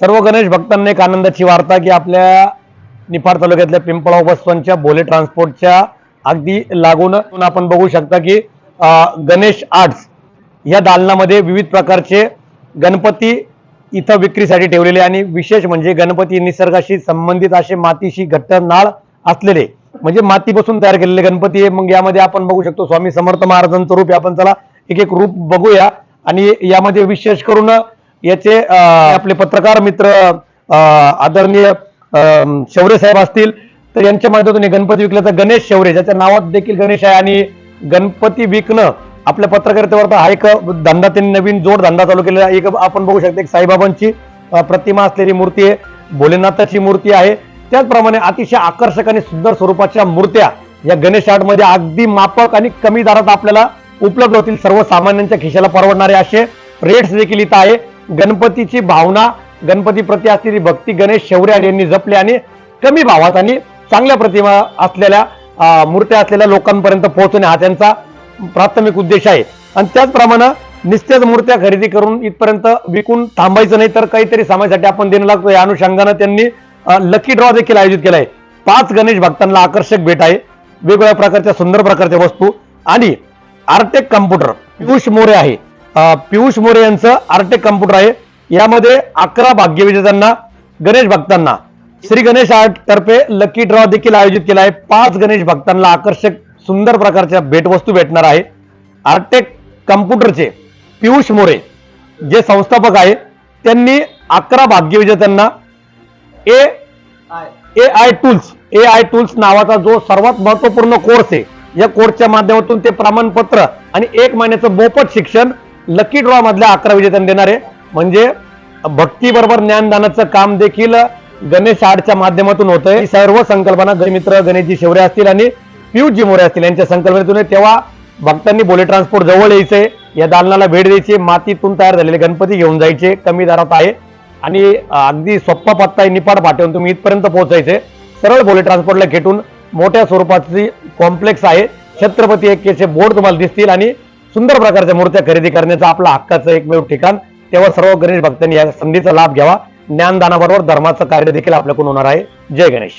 सर्व गणेश भक्तांना एक आनंदाची वार्ता की आपल्या निफाड तालुक्यातल्या पिंपळा बसवांच्या भोले ट्रान्सपोर्टच्या अगदी लागून आपण बघू शकता की गणेश आर्ट्स या दालनामध्ये विविध प्रकारचे गणपती इथं विक्रीसाठी ठेवलेले आणि विशेष म्हणजे गणपती निसर्गाशी संबंधित असे मातीशी घट्ट नाळ असलेले म्हणजे मातीपासून तयार केलेले गणपती मग यामध्ये आपण बघू शकतो स्वामी समर्थ महाराजांचं रूप आपण चला एक एक रूप बघूया आणि यामध्ये विशेष करून याचे आपले पत्रकार मित्र आदरणीय शौर्य साहेब असतील तर यांच्या माध्यमातून गणपती विकला तर गणेश शौर्य ज्याच्या नावात देखील गणेश आहे आणि गणपती विकणं आपल्या पत्रकारितेवर तर हा एक धंदा त्यांनी नवीन जोड धंदा चालू केलेला. एक आपण बघू शकतो एक साईबाबांची प्रतिमा असलेली मूर्ती आहे भोलेनाथाची मूर्ती आहे. त्याचप्रमाणे अतिशय आकर्षक आणि सुंदर स्वरूपाच्या मूर्त्या या गणेश आर्टमध्ये अगदी मापक आणि कमी दरात आपल्याला उपलब्ध होतील. सर्वसामान्यांच्या खिशाला परवडणारे असे रेट्स देखील इथं आहे. गणपतीची भावना गणपती प्रती असलेली भक्ती गणेश शौर्य यांनी जपली आणि कमी भावात आणि चांगल्या प्रतिमा असलेल्या मूर्त्या असलेल्या लोकांपर्यंत पोहोचणे हा त्यांचा प्राथमिक उद्देश आहे. आणि त्याचप्रमाणे निस्तेज मूर्त्या खरेदी करून इथपर्यंत विकून थांबायचं नाही तर काहीतरी समाजासाठी आपण देणं लागतो. या अनुषंगानं त्यांनी लकी ड्रॉ देखील आयोजित केलाय पाच गणेश भक्तांना आकर्षक भेट आहे. वेगवेगळ्या प्रकारच्या सुंदर प्रकारच्या वस्तू आणि आर्टेक कम्प्युटर पियुष मोरे आहे. पियुष मोरे यांचं आर्टेक कम्प्युटर आहे. यामध्ये अकरा भाग्यविजेत्यांना गणेश भक्तांना. श्री गणेश आर्ट तर्फे लकी ड्रॉ देखील आयोजित केला आहे. पाच गणेश भक्तांना आकर्षक सुंदर प्रकारच्या भेटवस्तू भेटणार आहे. आर्टेक कम्प्युटरचे पियुष मोरे जे संस्थापक आहे त्यांनी अकरा भाग्यविजेत्यांना A A I tools A I tools नावाचा जो सर्वात महत्त्वपूर्ण कोर्स आहे या कोर्सच्या माध्यमातून ते प्रमाणपत्र आणि एक महिन्याचं मोफत शिक्षण लकी ड्रॉ मधल्या अकरा विजेत्यांना देणार. आहे म्हणजे भक्तीबरोबर ज्ञानदानाचं काम देखील गणेश आर्टच्या माध्यमातून होत आहे सर्व संकल्पना गणमित्र गणेशजी शिवरे असतील आणि पियुषजी मोरे असतील यांच्या संकल्पनेतून तेव्हा भक्तांनी बोले ट्रान्सपोर्ट जवळ यायचंय. या दालनाला भेट द्यायची. मातीतून तयार झालेले गणपती घेऊन जायचे. कमी दरात आहे. आणि अगदी सोप्पा पत्ता आहे. निपाड पाठवून तुम्ही इथपर्यंत पोहोचायचे. सरळ बोले ट्रान्सपोर्टला खेटून मोठ्या स्वरूपाची कॉम्प्लेक्स आहे. छत्रपती एक केचे बोर्ड तुम्हाला दिसतील आणि सुंदर प्रकारच्या मूर्त्या खरेदी करण्याचं आपलं हक्काचं एकमेव ठिकाण. तेव्हा सर्व गणेश भक्तांनी या संधीचा लाभ घ्यावा. ज्ञानदानाबरोबर धर्माचं कार्य देखील आपल्याकडून होणार आहे. जय गणेश.